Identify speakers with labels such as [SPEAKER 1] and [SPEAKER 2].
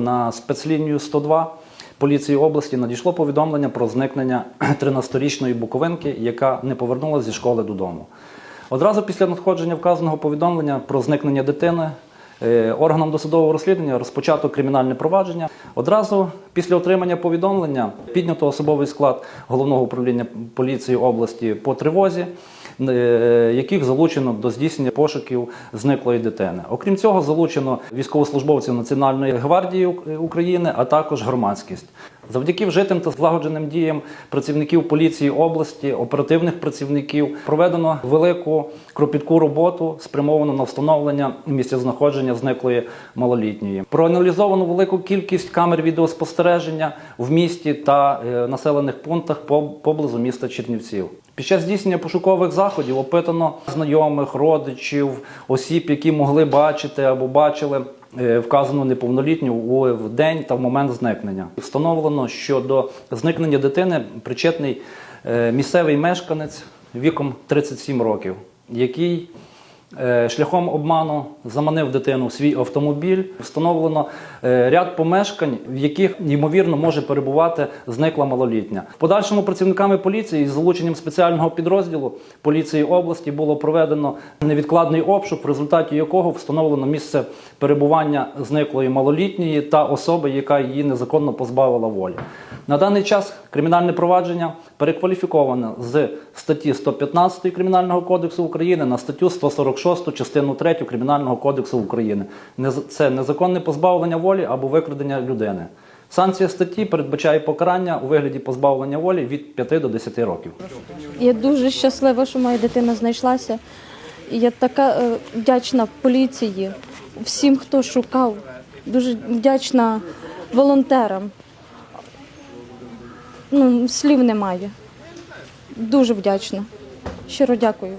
[SPEAKER 1] На спецлінію 102 поліції області надійшло повідомлення про зникнення 13-річної буковинки, яка не повернулася зі школи додому. Одразу після надходження вказаного повідомлення про зникнення дитини е, органом досудового розслідування розпочато кримінальне провадження. Одразу після отримання повідомлення піднято особовий склад головного управління поліції області по тривозі, яких залучено до здійснення пошуків зниклої дитини. Окрім цього, залучено військовослужбовців Національної гвардії України, а також громадськість. Завдяки вжитим та злагодженим діям працівників поліції області, оперативних працівників проведено велику кропітку роботу, спрямовану на встановлення місцезнаходження зниклої малолітньої. Проаналізовано велику кількість камер відеоспостереження в місті та е, населених пунктах по- поблизу міста Чернівців. Під час здійснення пошукових заходів опитано знайомих, родичів, осіб, які могли бачити або бачили е, вказану неповнолітню в день та в момент зникнення. Встановлено, що до зникнення дитини причетний е, місцевий мешканець віком 37 років, який шляхом обману заманив дитину в свій автомобіль. Встановлено е, ряд помешкань, в яких ймовірно може перебувати зникла малолітня. В подальшому працівниками поліції з залученням спеціального підрозділу поліції області було проведено невідкладний обшук, в результаті якого встановлено місце перебування зниклої малолітньої та особи, яка її незаконно позбавила волі. На даний час кримінальне провадження перекваліфіковане з статті 115 Кримінального кодексу України на статтю 146 частину 3 Кримінального кодексу України. Це незаконне позбавлення волі або викрадення людини. Санкція статті передбачає покарання у вигляді позбавлення волі від 5 до 10 років.
[SPEAKER 2] Я дуже щаслива, що моя дитина знайшлася. Я така е, вдячна поліції, всім, хто шукав. Дуже вдячна волонтерам. Ну, слів немає. Дуже вдячна. Щиро дякую.